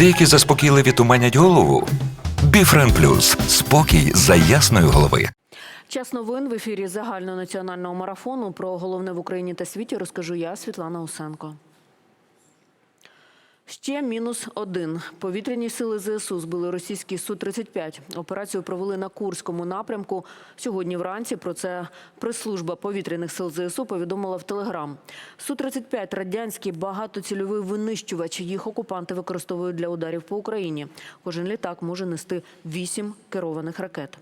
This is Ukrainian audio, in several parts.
Деякі заспокійливі туманять голову. Біфрен Плюс спокій за ясної голови. Час новин в ефірі загальнонаціонального марафону. Про головне в Україні та світі розкажу я, Світлана Усенко. Ще мінус один. Повітряні сили ЗСУ збили російський Су-35. Операцію провели на Курському напрямку. Сьогодні вранці про це прес-служба повітряних сил ЗСУ повідомила в Телеграм. Су-35 – радянський багатоцільовий винищувач. Їх окупанти використовують для ударів по Україні. Кожен літак може нести вісім керованих ракет.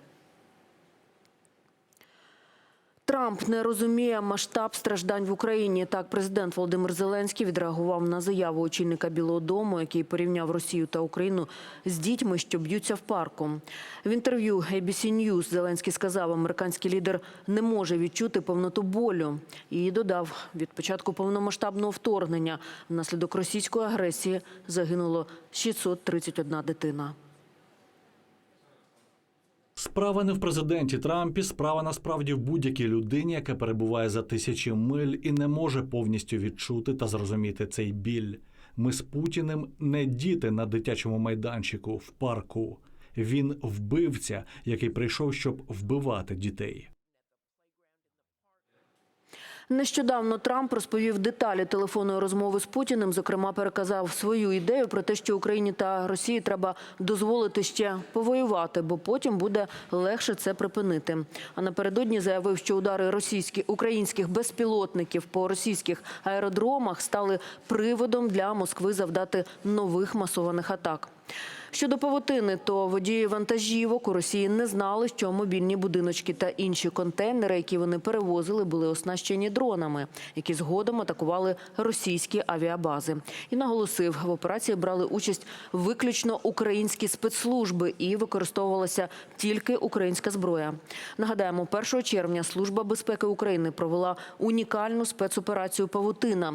Трамп не розуміє масштаб страждань в Україні. Так, президент Володимир Зеленський відреагував на заяву очільника Білого Дому, який порівняв Росію та Україну з дітьми, що б'ються в парку. В інтерв'ю ABC News Зеленський сказав, американський лідер не може відчути повноту болю. І додав, від початку повномасштабного вторгнення внаслідок російської агресії загинуло 631 дитина. Справа не в президенті Трампі, справа насправді в будь-якій людині, яка перебуває за тисячі миль і не може повністю відчути та зрозуміти цей біль. Ми з Путіним не діти на дитячому майданчику в парку. Він вбивця, який прийшов, щоб вбивати дітей. Нещодавно Трамп розповів деталі телефонної розмови з Путіним. Зокрема, переказав свою ідею про те, що Україні та Росії треба дозволити ще повоювати, бо потім буде легше це припинити. А напередодні заявив, що удари російських українських безпілотників по російських аеродромах стали приводом для Москви завдати нових масованих атак. Щодо павутини, то водії вантажівок у Росії не знали, що мобільні будиночки та інші контейнери, які вони перевозили, були оснащені дронами, які згодом атакували російські авіабази. І наголосив, в операції брали участь виключно українські спецслужби і використовувалася тільки українська зброя. Нагадаємо, 1 червня Служба безпеки України провела унікальну спецоперацію Павутина.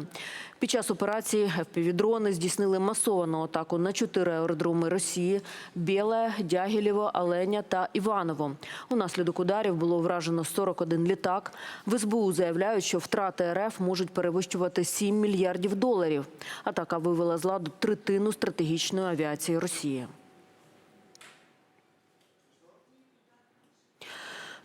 Під час операції ФПВ-дрони здійснили масовану атаку на чотири аеродроми Росії: Біле, Дягілєво, Оленя та Іваново. Унаслідок ударів було вражено 41 літак. В СБУ заявляють, що втрати РФ можуть перевищувати 7 мільярдів доларів. Атака вивела з ладу третину стратегічної авіації Росії.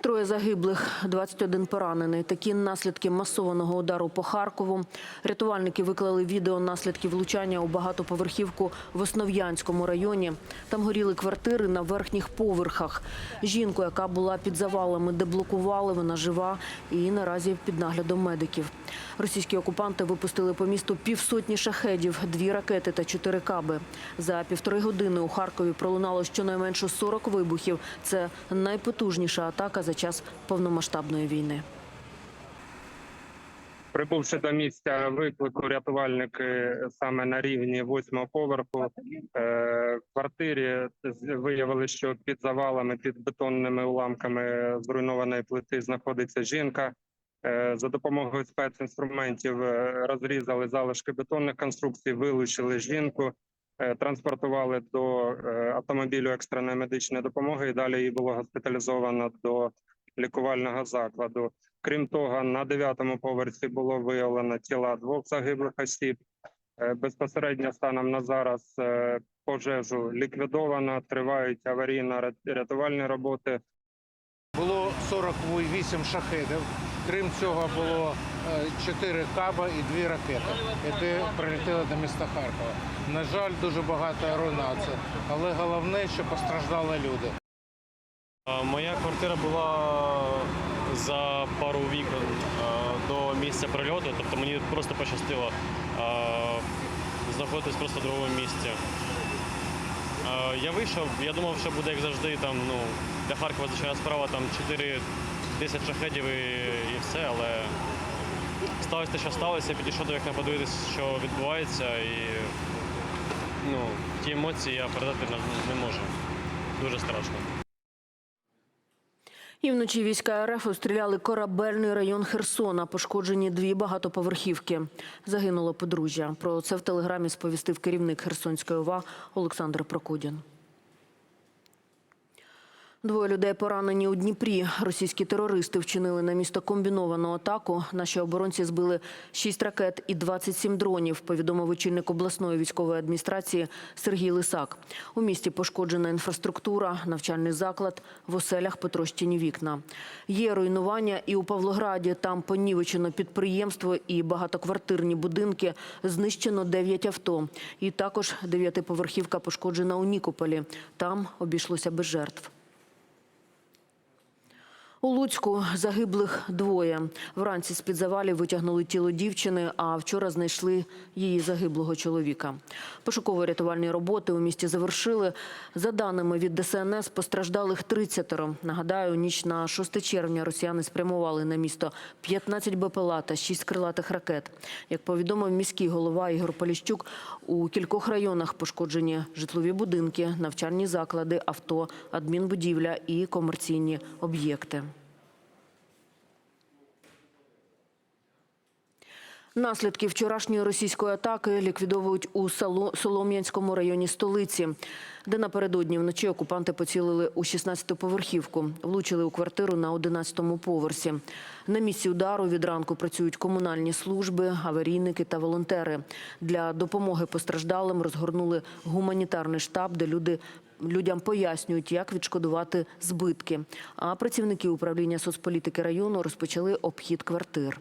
Троє загиблих, 21 поранений. Такі наслідки масованого удару по Харкову. Рятувальники виклали відео наслідків влучання у багатоповерхівку в Основ'янському районі. Там горіли квартири на верхніх поверхах. Жінку, яка була під завалами, деблокували. Вона жива і наразі під наглядом медиків. Російські окупанти випустили по місту півсотні шахедів, дві ракети та чотири каби. За півтори години у Харкові пролунало щонайменше 40 вибухів. Це найпотужніша атака за час повномасштабної війни. Прибувши до місця виклику, рятувальники саме на рівні восьмого поверху е, в квартирі виявили, що під завалами, під бетонними уламками зруйнованої плити знаходиться жінка. Е, За допомогою спецінструментів е, розрізали залишки бетонних конструкцій, вилучили жінку, е, транспортували до е, автомобілю екстреної медичної допомоги. І далі її було госпіталізовано до лікувального закладу. Крім того, на дев'ятому поверсі було виявлено тіла двох загиблих осіб. Е, Безпосередньо станом на зараз е, пожежу ліквідовано, тривають аварійно-рятувальні роботи. Було 48 шахедів. Крім цього, було 4 каба і 2 ракети, які прилетіли до міста Харкова. На жаль, дуже багато руйнацій, але головне, що постраждали люди. Моя квартира була за пару вікон до місця прильоту, тобто мені просто пощастило знаходитись просто в другому місці. Я вийшов, я думав, що буде як завжди, там, ну, для Харкова звичайна справа, там 4-10 шахедів і, і все, але сталося те, що сталося, я підійшов до вікна подивитися, що відбувається, і ну, ті емоції я передати не- можу. Дуже страшно. І вночі війська РФ обстріляли корабельний район Херсона. Пошкоджені дві багатоповерхівки. Загинуло подружжя. Про це в телеграмі сповістив керівник Херсонської ОВА Олександр Прокудін. Двоє людей поранені у Дніпрі. Російські терористи вчинили на місто комбіновану атаку. Наші оборонці збили 6 ракет і 27 дронів, повідомив очільник обласної військової адміністрації Сергій Лисак. У місті пошкоджена інфраструктура, навчальний заклад, в оселях потрощені вікна. Є руйнування і у Павлограді. Там понівечено підприємство і багатоквартирні будинки. Знищено 9 авто. І також дев'ятиповерхівка пошкоджена у Нікополі. Там обійшлося без жертв. У Луцьку загиблих двоє. Вранці з-під завалів витягнули тіло дівчини, а вчора знайшли її загиблого чоловіка. Пошуково-рятувальні роботи у місті завершили. За даними від ДСНС, постраждалих 30 Нагадаю, ніч на 6 червня росіяни спрямували на місто 15 БПЛА та 6 крилатих ракет. Як повідомив міський голова Ігор Поліщук, у кількох районах пошкоджені житлові будинки, навчальні заклади, авто, адмінбудівля і комерційні об'єкти. Наслідки вчорашньої російської атаки ліквідовують у Солом'янському районі столиці, де напередодні вночі окупанти поцілили у 16-ту поверхівку, влучили у квартиру на 11-му поверсі. На місці удару від ранку працюють комунальні служби, аварійники та волонтери. Для допомоги постраждалим розгорнули гуманітарний штаб, де люди людям пояснюють, як відшкодувати збитки. А працівники управління соцполітики району розпочали обхід квартир.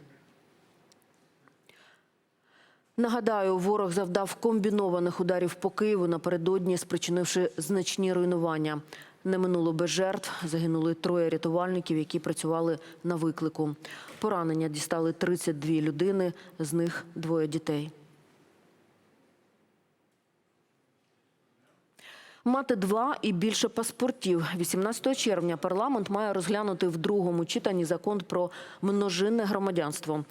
Нагадаю, ворог завдав комбінованих ударів по Києву напередодні, спричинивши значні руйнування. Не минуло без жертв. Загинули троє рятувальників, які працювали на виклику. Поранення дістали 32 людини, з них двоє дітей. Мати два і більше паспортів. 18 червня парламент має розглянути в другому читанні закон про множинне громадянство.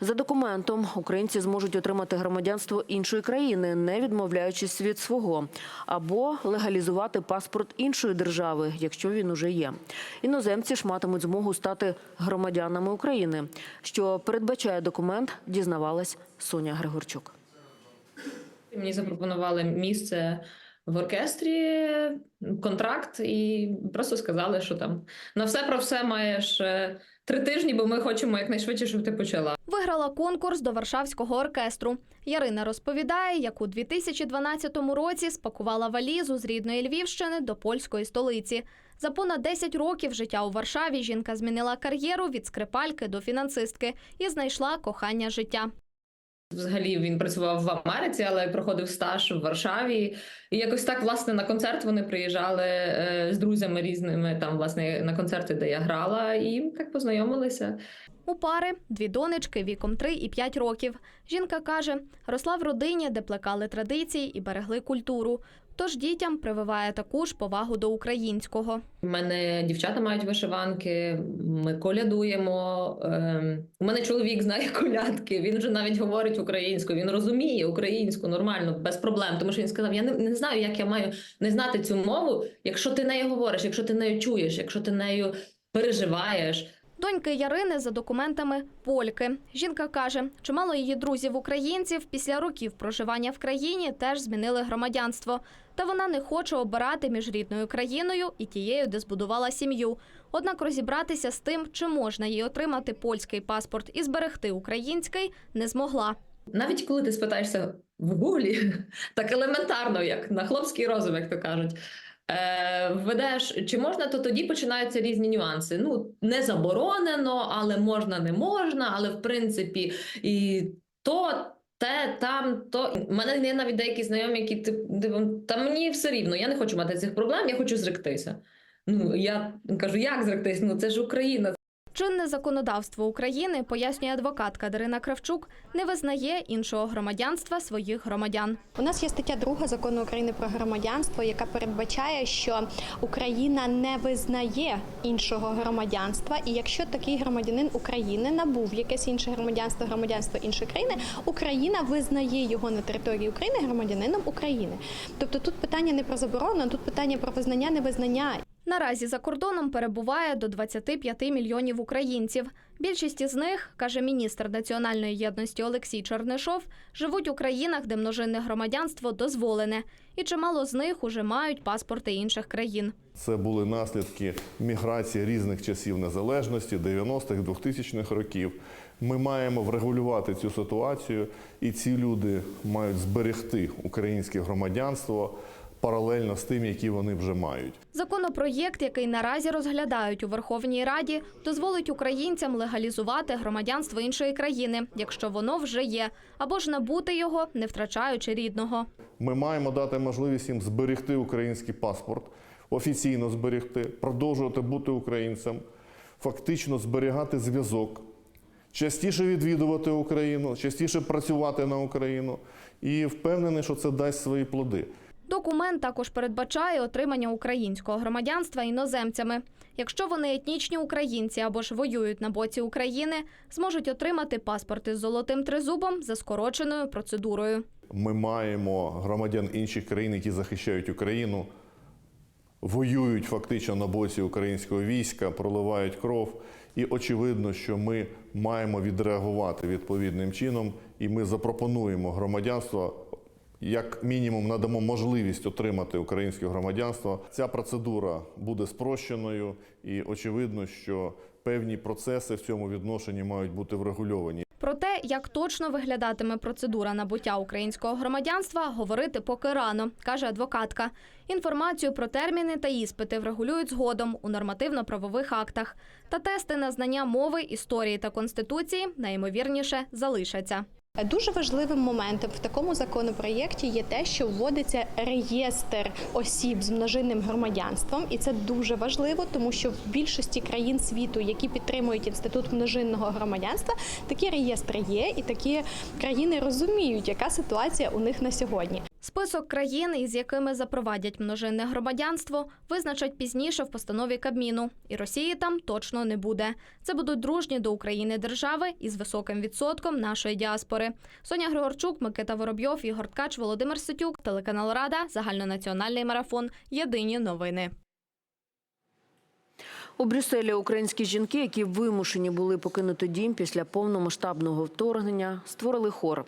За документом українці зможуть отримати громадянство іншої країни, не відмовляючись від свого, або легалізувати паспорт іншої держави, якщо він уже є. Іноземці ж матимуть змогу стати громадянами України. Що передбачає документ, дізнавалась Соня Григорчук. Мені запропонували місце в оркестрі, контракт, і просто сказали, що там на все про все маєш е, три тижні, бо ми хочемо якнайшвидше, щоб ти почала. Виграла конкурс до Варшавського оркестру. Ярина розповідає, як у 2012 році спакувала валізу з рідної Львівщини до польської столиці. За понад 10 років життя у Варшаві жінка змінила кар'єру від скрипальки до фінансистки і знайшла кохання життя. Взагалі він працював в Америці, але проходив стаж в Варшаві. І якось так, власне, на концерт вони приїжджали е, з друзями різними, там, власне, на концерти, де я грала, і так познайомилися. У пари дві донечки віком 3 і 5 років. Жінка каже, росла в родині, де плекали традиції і берегли культуру. Тож дітям прививає таку ж повагу до українського. У мене дівчата мають вишиванки, ми колядуємо. Ем, у мене чоловік знає колядки. Він вже навіть говорить українською. Він розуміє українську нормально, без проблем. Тому що він сказав: Я не, не знаю, як я маю не знати цю мову, якщо ти нею говориш, якщо ти нею чуєш, якщо ти нею переживаєш. Доньки Ярини за документами польки. Жінка каже, чимало її друзів-українців після років проживання в країні теж змінили громадянство. Та вона не хоче обирати між рідною країною і тією, де збудувала сім'ю. Однак розібратися з тим, чи можна їй отримати польський паспорт і зберегти український, не змогла. Навіть коли ти спитаєшся в гуглі, так елементарно, як на хлопський розум, як то кажуть. Е, введеш, чи можна, то тоді починаються різні нюанси. Ну, не заборонено, але можна, не можна, але в принципі і то, те, там, то. Мене є навіть деякі знайомі, які типу, та мені все рівно, я не хочу мати цих проблем, я хочу зректися. Ну, я кажу, як зректись? Ну це ж Україна, Чинне законодавство України, пояснює адвокатка Дарина Кравчук, не визнає іншого громадянства своїх громадян. У нас є стаття 2 закону України про громадянство, яка передбачає, що Україна не визнає іншого громадянства, і якщо такий громадянин України набув якесь інше громадянство, громадянство іншої країни, Україна визнає його на території України громадянином України. Тобто тут питання не про заборону, тут питання про визнання, невизнання. Наразі за кордоном перебуває до 25 мільйонів українців. Більшість із них, каже міністр національної єдності Олексій Чернишов, живуть у країнах, де множинне громадянство дозволене, і чимало з них уже мають паспорти інших країн. Це були наслідки міграції різних часів незалежності, 90-х, 2000-х років. Ми маємо врегулювати цю ситуацію, і ці люди мають зберегти українське громадянство паралельно з тим, які вони вже мають. Законопроєкт, який наразі розглядають у Верховній Раді, дозволить українцям легалізувати громадянство іншої країни, якщо воно вже є, або ж набути його, не втрачаючи рідного. Ми маємо дати можливість їм зберегти український паспорт, офіційно зберегти, продовжувати бути українцем, фактично зберігати зв'язок, частіше відвідувати Україну, частіше працювати на Україну. І впевнений, що це дасть свої плоди. Документ також передбачає отримання українського громадянства іноземцями. Якщо вони етнічні українці або ж воюють на боці України, зможуть отримати паспорти з золотим тризубом за скороченою процедурою. Ми маємо громадян інших країн, які захищають Україну, воюють фактично на боці українського війська, проливають кров. І очевидно, що ми маємо відреагувати відповідним чином, і ми запропонуємо громадянство. Як мінімум надамо можливість отримати українське громадянство. Ця процедура буде спрощеною, і очевидно, що певні процеси в цьому відношенні мають бути врегульовані. Про те, як точно виглядатиме процедура набуття українського громадянства, говорити поки рано, каже адвокатка. Інформацію про терміни та іспити врегулюють згодом у нормативно-правових актах. Та тести на знання мови, історії та конституції найімовірніше залишаться. Дуже важливим моментом в такому законопроєкті є те, що вводиться реєстр осіб з множинним громадянством, і це дуже важливо, тому що в більшості країн світу, які підтримують інститут множинного громадянства, такі реєстри є, і такі країни розуміють, яка ситуація у них на сьогодні. Список країн, із якими запровадять множинне громадянство, визначать пізніше в постанові Кабміну. І Росії там точно не буде. Це будуть дружні до України держави із високим відсотком нашої діаспори. Соня Григорчук, Микита Воробйов, Ігор Ткач, Володимир Ситюк, телеканал Рада, загальнонаціональний марафон. Єдині новини. У Брюсселі українські жінки, які вимушені були покинути дім після повномасштабного вторгнення, створили хор.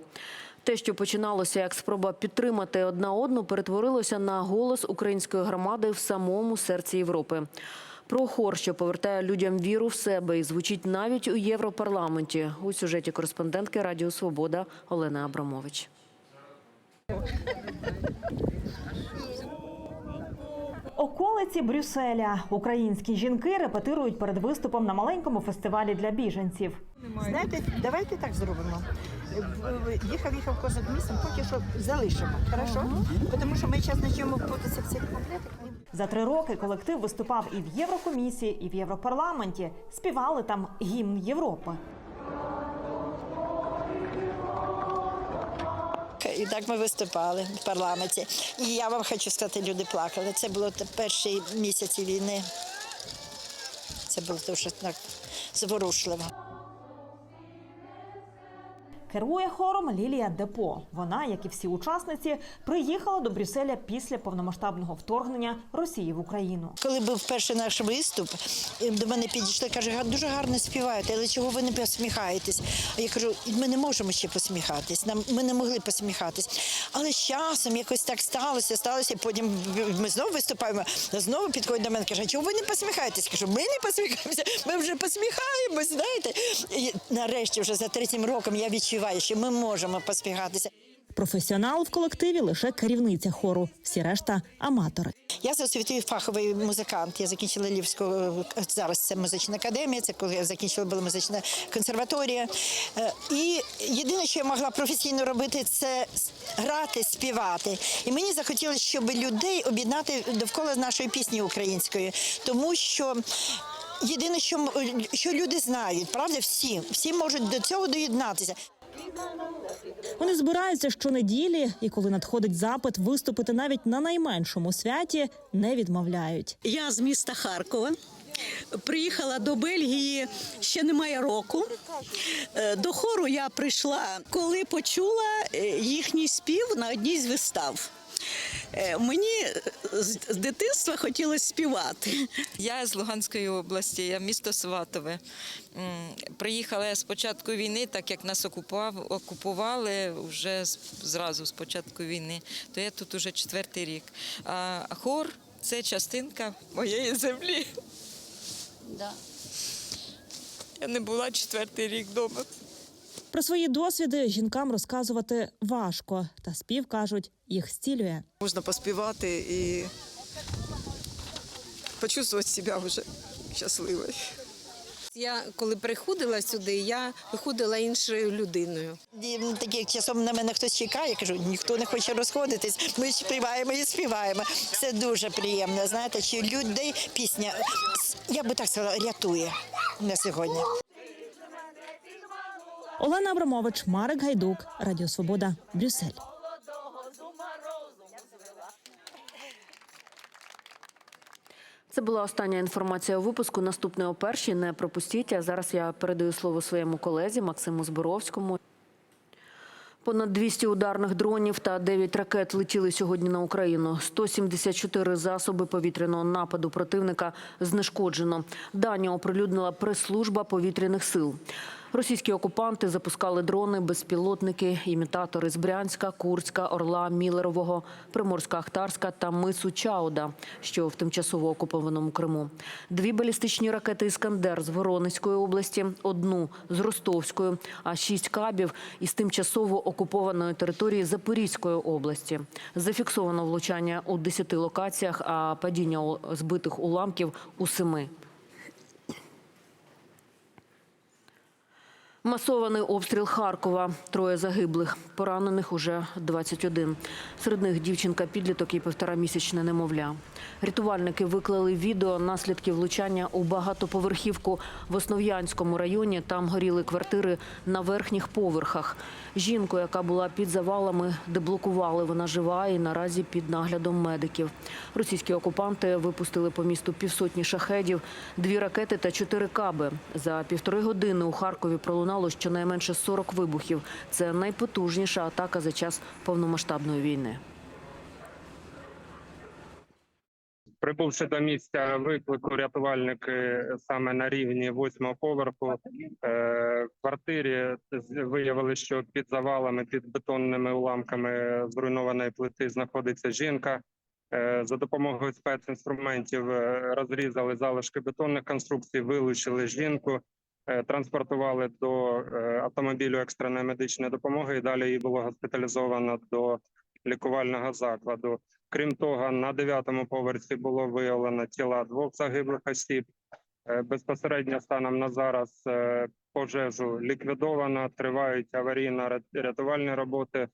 Те, що починалося як спроба підтримати одна одну, перетворилося на голос української громади в самому серці Європи. Про хор, що повертає людям віру в себе і звучить навіть у Європарламенті. У сюжеті кореспондентки Радіо Свобода Олена Абрамович. Околиці Брюсселя. Українські жінки репетирують перед виступом на маленькому фестивалі для біженців. Знаєте, давайте так зробимо. Їхав, їхав кожен місцем, поки що залишимо. Хорошо? Тому що ми зараз почнемо вплутатися в цих комплектах. За три роки колектив виступав і в Єврокомісії, і в Європарламенті. Співали там гімн Європи. І так ми виступали в парламенті. І я вам хочу сказати, люди плакали. Це було перші місяці війни. Це було дуже так зворушливо. Керує хором Лілія Депо. Вона, як і всі учасниці, приїхала до Брюсселя після повномасштабного вторгнення Росії в Україну. Коли був перший наш виступ, до мене підійшли, каже, дуже гарно співаєте, але чого ви не посміхаєтесь? Я кажу, ми не можемо ще посміхатись. Нам ми не могли посміхатись. Але з часом якось так сталося, сталося. Потім ми знову виступаємо. Знову підходить до мене, каже, чого ви не посміхаєтесь? Кажу, ми не посміхаємося, ми вже посміхаємось. Знаєте, і нарешті, вже за третім роком я відчуваю, що ми можемо посміхатися. Професіонал в колективі лише керівниця хору. Всі решта аматори. Я за освітою фаховий музикант. Я закінчила Львівську зараз. Це музична академія. Це коли я закінчила була музична консерваторія. Е, І єдине, що я могла професійно робити, це грати, співати. І мені захотілося, щоб людей об'єднати довкола нашої пісні української, тому що. Єдине, що, що люди знають, правда, всі, всі можуть до цього доєднатися. Вони збираються щонеділі, і коли надходить запит виступити навіть на найменшому святі, не відмовляють. Я з міста Харкова. Приїхала до Бельгії ще немає року. Е, До хору я прийшла, коли почула е, їхній спів на одній з вистав. Е, Мені з з дитинства хотілося співати. Я з Луганської області, я місто Сватове. Приїхала я з початку війни, так як нас окупували вже з- зразу з початку війни, то я тут уже четвертий рік. А хор це частинка моєї землі. Да. Я не була четвертий рік вдома. Про свої досвіди жінкам розказувати важко, та спів кажуть, їх зцілює. Можна поспівати і почувствувати себе вже щасливою. Я коли приходила сюди, я виходила іншою людиною. І часом на мене хтось чекає, кажу, ніхто не хоче розходитись. Ми співаємо і співаємо. Це дуже приємно. Знаєте, що людей пісня, я би так сказала, рятує на сьогодні. Олена Абрамович, Марик Гайдук, Радіо Свобода, Брюссель. Це була остання інформація у випуску. Наступне о першій. Не пропустіть. А зараз я передаю слово своєму колезі Максиму Зборовському. Понад 200 ударних дронів та 9 ракет летіли сьогодні на Україну. 174 засоби повітряного нападу противника знешкоджено. Дані оприлюднила прес-служба повітряних сил. Російські окупанти запускали дрони, безпілотники, імітатори з Брянська, Курська, Орла, Мілерового, Приморська-Ахтарська та мису Чауда, що в тимчасово окупованому Криму. Дві балістичні ракети «Іскандер» з Воронезької області, одну з Ростовської, а шість кабів із тимчасово окупованої території Запорізької області. Зафіксовано влучання у 10 локаціях, а падіння збитих уламків у семи. Масований обстріл Харкова. Троє загиблих. Поранених уже 21. Серед них дівчинка-підліток і півторамісячне немовля. Рятувальники виклали відео наслідків влучання у багатоповерхівку в Основ'янському районі. Там горіли квартири на верхніх поверхах. Жінку, яка була під завалами, деблокували. Вона жива і наразі під наглядом медиків. Російські окупанти випустили по місту півсотні шахедів, дві ракети та чотири каби. За півтори години у Харкові пролунало щонайменше 40 вибухів. Це найпотужніша атака за час повномасштабної війни. Прибувши до місця виклику, рятувальники саме на рівні восьмого поверху е, в квартирі виявили, що під завалами, під бетонними уламками зруйнованої плити знаходиться жінка. Е, За допомогою спецінструментів е, розрізали залишки бетонних конструкцій, вилучили жінку, е, транспортували до е, автомобілю екстреної медичної допомоги. І далі її було госпіталізовано до лікувального закладу. Крім того, на дев'ятому поверсі було виявлено тіла двох загиблих осіб. Е, Безпосередньо станом на зараз е, пожежу ліквідовано, тривають аварійно-рятувальні роботи.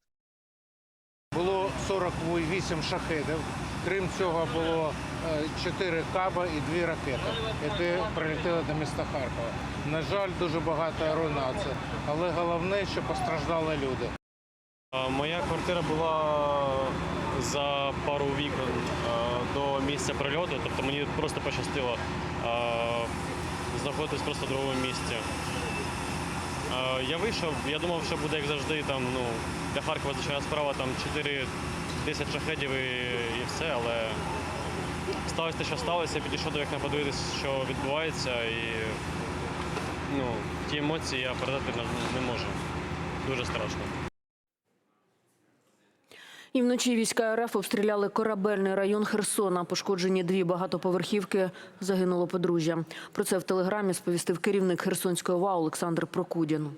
Було 48 шахедів. Крім цього, було 4 каба і 2 ракети, які прилетіли до міста Харкова. На жаль, дуже багато руйнації, але головне, що постраждали люди. Моя квартира була за пару вікон до місця прильоту, тобто мені просто пощастило а, знаходитись просто в другому місці. Я вийшов, я думав, що буде як завжди, там, ну, для Харкова звичайна справа, там 4-10 шахедів і, і все, але сталося те, що сталося, я підійшов до вікна подивитися, що відбувається, і ну, ті емоції я передати не- можу. Дуже страшно. І вночі війська РФ обстріляли корабельний район Херсона. Пошкоджені дві багатоповерхівки. Загинуло подружжя. Про це в телеграмі сповістив керівник Херсонської ОВА Олександр Прокудін.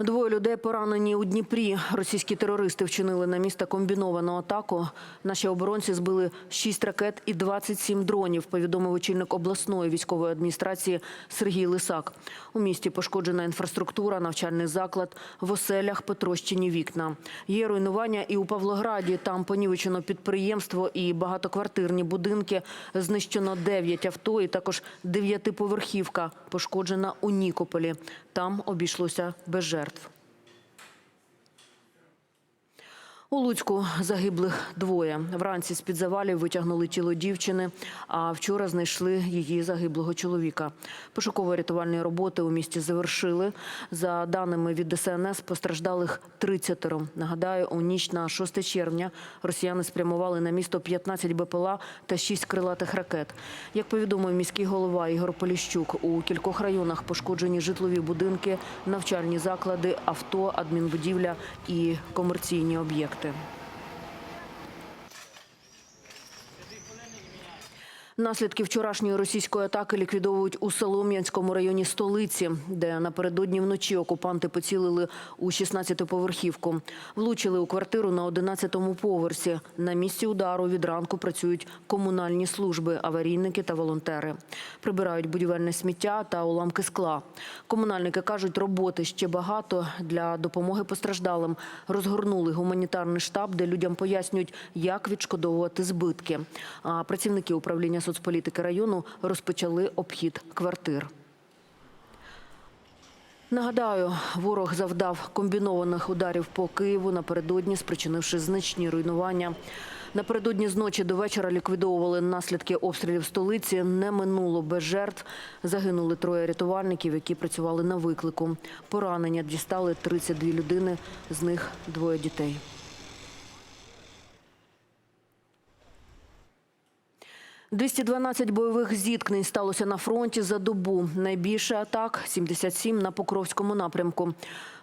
Двоє людей поранені у Дніпрі. Російські терористи вчинили на місто комбіновану атаку. Наші оборонці збили 6 ракет і 27 дронів, повідомив очільник обласної військової адміністрації Сергій Лисак. У місті пошкоджена інфраструктура, навчальний заклад, в оселях потрощені вікна. Є руйнування і у Павлограді. Там понівечено підприємство і багатоквартирні будинки. Знищено 9 авто і також дев'ятиповерхівка пошкоджена у Нікополі. Там обійшлося без жертв. жертв. У Луцьку загиблих двоє. Вранці з-під завалів витягнули тіло дівчини, а вчора знайшли її загиблого чоловіка. Пошуково-рятувальні роботи у місті завершили. За даними від ДСНС, постраждалих 30. Нагадаю, у ніч на 6 червня росіяни спрямували на місто 15 БПЛА та 6 крилатих ракет. Як повідомив міський голова Ігор Поліщук, у кількох районах пошкоджені житлові будинки, навчальні заклади, авто, адмінбудівля і комерційні об'єкти ефекти. Наслідки вчорашньої російської атаки ліквідовують у Солом'янському районі столиці, де напередодні вночі окупанти поцілили у 16-поверхівку. Влучили у квартиру на 11-му поверсі. На місці удару від ранку працюють комунальні служби, аварійники та волонтери. Прибирають будівельне сміття та уламки скла. Комунальники кажуть, роботи ще багато для допомоги постраждалим. Розгорнули гуманітарний штаб, де людям пояснюють, як відшкодовувати збитки. А працівники управління соцполітики району розпочали обхід квартир. Нагадаю, ворог завдав комбінованих ударів по Києву напередодні, спричинивши значні руйнування. Напередодні з ночі до вечора ліквідовували наслідки обстрілів столиці. Не минуло без жертв. Загинули троє рятувальників, які працювали на виклику. Поранення дістали 32 людини, з них двоє дітей. «212 бойових зіткнень сталося на фронті за добу. Найбільше атак – 77 на Покровському напрямку.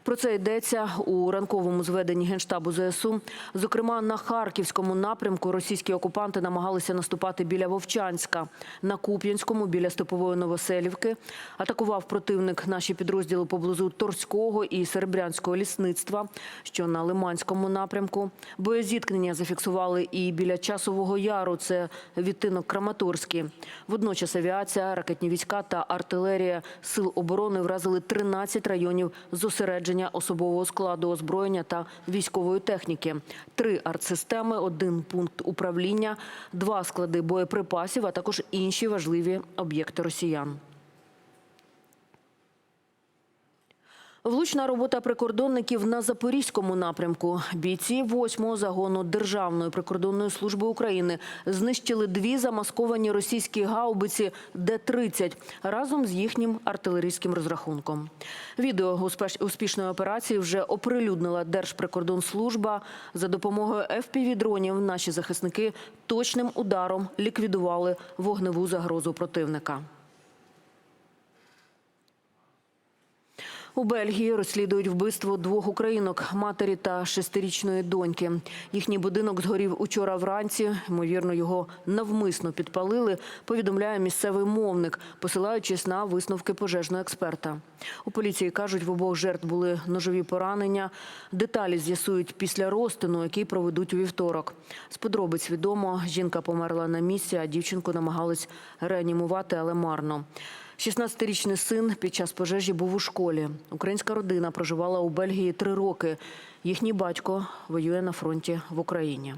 Про це йдеться у ранковому зведенні Генштабу ЗСУ. Зокрема, на Харківському напрямку російські окупанти намагалися наступати біля Вовчанська. На Куп'янському – біля Степової Новоселівки. Атакував противник наші підрозділи поблизу Торського і Серебрянського лісництва, що на Лиманському напрямку. Боєзіткнення зафіксували і біля Часового Яру – це відтинок Краматорський. Водночас авіація, ракетні війська та артилерія Сил оборони вразили 13 районів зосередження особового складу озброєння та військової техніки. Три артсистеми, один пункт управління, два склади боєприпасів, а також інші важливі об'єкти росіян. Влучна робота прикордонників на Запорізькому напрямку. Бійці 8-го загону Державної прикордонної служби України знищили дві замасковані російські гаубиці Д-30 разом з їхнім артилерійським розрахунком. Відео успішної операції вже оприлюднила Держприкордонслужба. За допомогою FPV-дронів наші захисники точним ударом ліквідували вогневу загрозу противника. У Бельгії розслідують вбивство двох українок матері та шестирічної доньки. Їхній будинок згорів учора вранці. Ймовірно, його навмисно підпалили. Повідомляє місцевий мовник, посилаючись на висновки пожежного експерта. У поліції кажуть, в обох жертв були ножові поранення. Деталі з'ясують після розтину, який проведуть у вівторок. З подробиць відомо, жінка померла на місці, а дівчинку намагались реанімувати, але марно. 16-річний син під час пожежі був у школі. Українська родина проживала у Бельгії три роки. Їхній батько воює на фронті в Україні.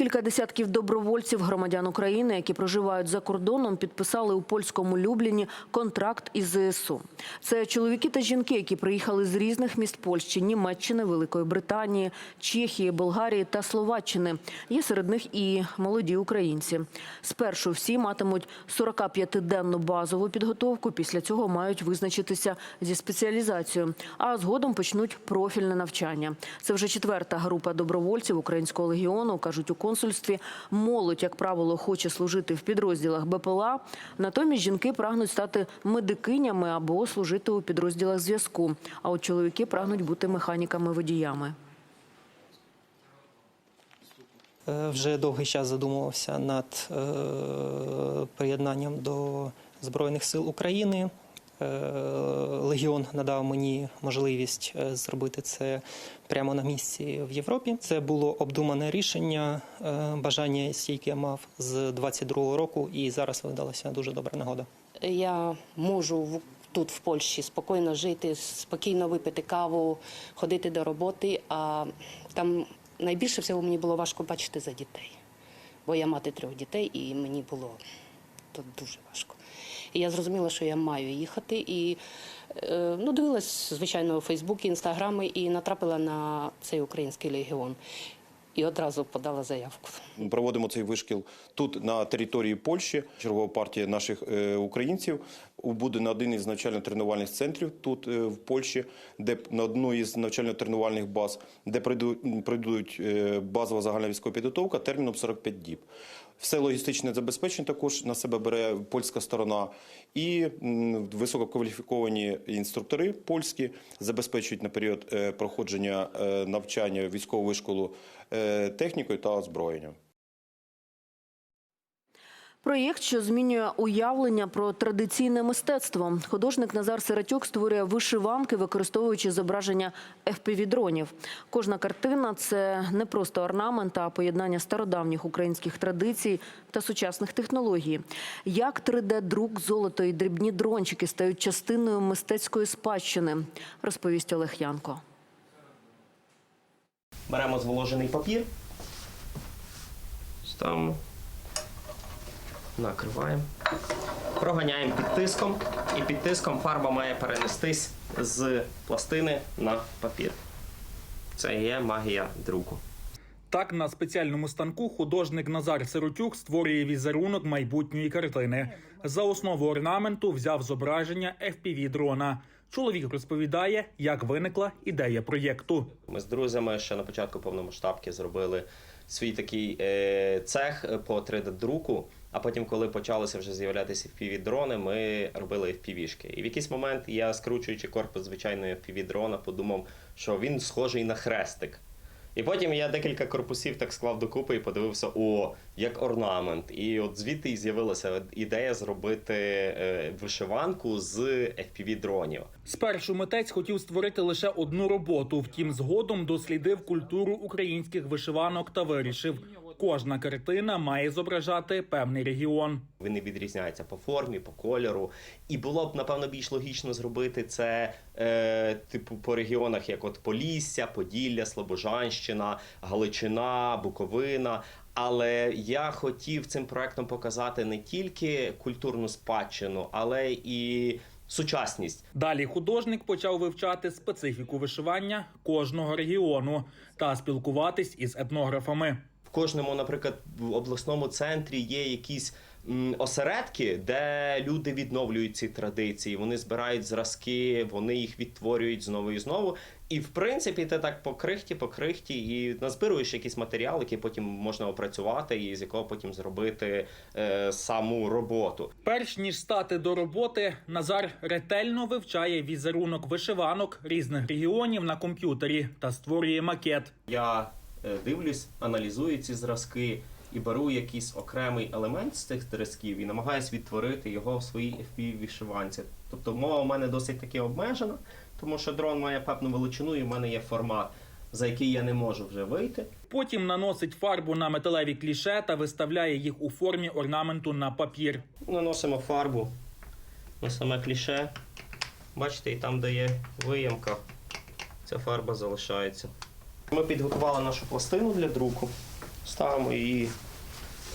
Кілька десятків добровольців громадян України, які проживають за кордоном, підписали у польському Любліні контракт із ЗСУ. Це чоловіки та жінки, які приїхали з різних міст Польщі, Німеччини, Великої Британії, Чехії, Болгарії та Словаччини. Є серед них і молоді українці. Спершу всі матимуть 45-денну базову підготовку. Після цього мають визначитися зі спеціалізацією, а згодом почнуть профільне навчання. Це вже четверта група добровольців українського легіону, кажуть у консульстві. Молодь, як правило, хоче служити в підрозділах БПЛА. Натомість жінки прагнуть стати медикинями або служити у підрозділах зв'язку. А от чоловіки прагнуть бути механіками-водіями. Е, Вже довгий час задумувався над е, приєднанням до Збройних сил України. Е, Легіон надав мені можливість е, зробити це прямо на місці в Європі. Це було обдумане рішення, е, бажання, яке я мав з 22-го року, і зараз видалася дуже добра нагода. Я можу тут в Польщі спокійно жити, спокійно випити каву, ходити до роботи. А там найбільше всього мені було важко бачити за дітей. Бо я мати трьох дітей, і мені було тут дуже важко. І я зрозуміла, що я маю їхати. І е, ну, дивилась, звичайно, Фейсбуки, інстаграми і натрапила на цей український легіон. І одразу подала заявку. Проводимо цей вишкіл тут на території Польщі. Чергова партія наших е, українців буде на один із навчально-тренувальних центрів тут е, в Польщі, де на одну із навчально-тренувальних баз, де пройду- пройдуть базова загальна військова підготовка терміном 45 діб. Все логістичне забезпечення також на себе бере польська сторона, і висококваліфіковані інструктори польські забезпечують на період е, проходження е, навчання військової вишколу е, технікою та озброєнням. Проєкт, що змінює уявлення про традиційне мистецтво. Художник Назар Сиратюк створює вишиванки, використовуючи зображення FPV-дронів. Кожна картина – це не просто орнамент, а поєднання стародавніх українських традицій та сучасних технологій. Як 3D-друк, золото і дрібні дрончики стають частиною мистецької спадщини, розповість Олег Янко. Беремо зволожений папір, ставимо, накриваємо, проганяємо під тиском, і під тиском фарба має перенестись з пластини на папір. Це є магія друку. Так, на спеціальному станку художник Назар Сиротюк створює візерунок майбутньої картини. За основу орнаменту взяв зображення FPV-дрона. Чоловік розповідає, як виникла ідея проєкту. Ми з друзями ще на початку повномасштабки зробили свій такий е, цех по 3D-друку. А потім, коли почалися вже з'являтися FPV-дрони, ми робили FPV-шки. І в якийсь момент я, скручуючи корпус звичайної FPV-дрона, подумав, що він схожий на хрестик. І потім я декілька корпусів так склав докупи і подивився, о, як орнамент. І от звідти і з'явилася ідея зробити е, вишиванку з FPV-дронів. Спершу митець хотів створити лише одну роботу, втім, згодом дослідив культуру українських вишиванок та вирішив, кожна картина має зображати певний регіон. Вони відрізняються по формі, по кольору. І було б напевно більш логічно зробити це, е, типу, по регіонах, як от Полісся, Поділля, Слобожанщина, Галичина, Буковина. Але я хотів цим проектом показати не тільки культурну спадщину, але і сучасність. Далі художник почав вивчати специфіку вишивання кожного регіону та спілкуватись із етнографами. В кожному, наприклад, в обласному центрі є якісь осередки, де люди відновлюють ці традиції. Вони збирають зразки, вони їх відтворюють знову і знову. І в принципі, ти так по крихті, по крихті, і назбируєш якийсь матеріал, який потім можна опрацювати, і з якого потім зробити е, саму роботу. Перш ніж стати до роботи, Назар ретельно вивчає візерунок вишиванок різних регіонів на комп'ютері та створює макет. Я дивлюсь, аналізую ці зразки і беру якийсь окремий елемент з цих зразків і намагаюсь відтворити його в своїй fpv вишиванці. Тобто мова у мене досить таки обмежена, тому що дрон має певну величину, і в мене є формат, за який я не можу вже вийти. Потім наносить фарбу на металеві кліше та виставляє їх у формі орнаменту на папір. Наносимо фарбу на саме кліше. Бачите, і там, де є виямка, ця фарба залишається. Ми підготували нашу пластину для друку, ставимо її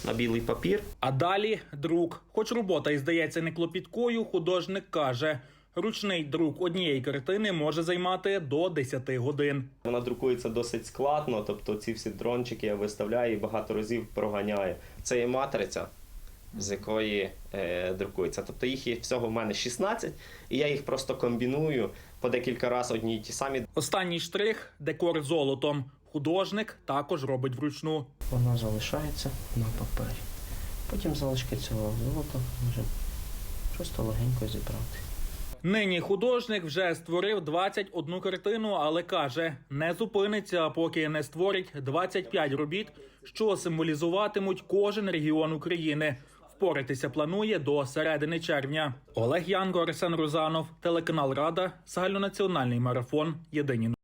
на білий папір. А далі друк. Хоч робота і здається не клопіткою, художник каже, ручний друк однієї картини може займати до 10 годин. Вона друкується досить складно, тобто ці всі дрончики я виставляю і багато разів проганяю. Це є матриця, з якої е, друкується. Тобто їх є всього в мене 16, і я їх просто комбіную по декілька разів одні й ті самі. Останній штрих декор золотом. Художник також робить вручну. Воно залишається на папері. Потім залишки цього золота можемо просто легенько зібрати. Нині художник вже створив 21 картину, але каже, не зупиниться, поки не створить 25 робіт, що символізуватимуть кожен регіон України. Впоратися планує до середини червня. Олег Янко, Арсен Рузанов, телеканал Рада, загальнонаціональний марафон. Єдині